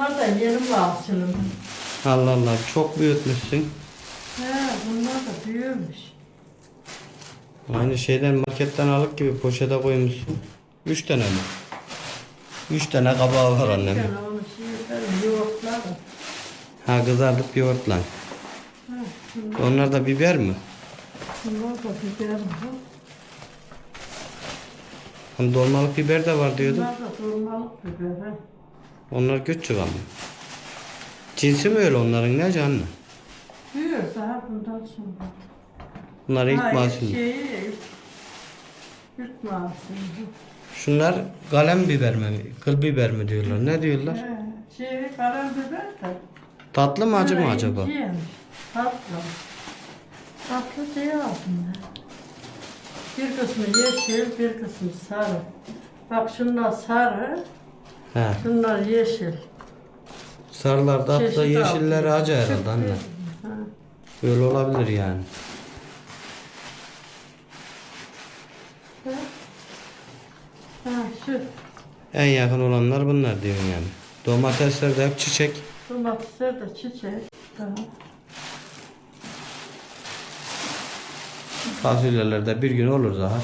Bunlar da yeni mahsulüm. Allah Allah çok büyütmüşsün. He, bunlar da büyümüş. Aynı şeyden marketten alıp gibi poşete koymuşsun. Üç tane mi? Üç tane kabağı var annem. Yani onu şey yaparım, yoğurtlarım. Ha kızartıp yoğurtla. Onlar da biber mi? bunlar da biber mi? Hani dolmalık biber de var diyordun. Bunlar da dolmalık biber. he. Onlar küçük ama. Cinsi mi öyle onların ne canlı? Büyür daha bundan sonra. Bunlar ilk Ha, mahsul. Şeyi, ilk, mahsulü. Şunlar kalem biber mi? Kıl biber mi diyorlar? Ne diyorlar? He, Şey, karabiber de. Tatlı mı acı mı acaba? inciymiş, Tatlı. Tatlı değil aslında. Bir kısmı yeşil, bir kısmı sarı. Bak şunlar sarı, He. şunlar yeşil. Sarılar tatlı, Çeşit yeşiller altı. acı herhalde anne. Ha. Öyle olabilir yani. Ha. Ha, şu En yakın olanlar bunlar diyorsun yani. Domatesler de hep çiçek. domatesler de çiçek. Tamam. Fasulyeler de bir gün olur Zahar.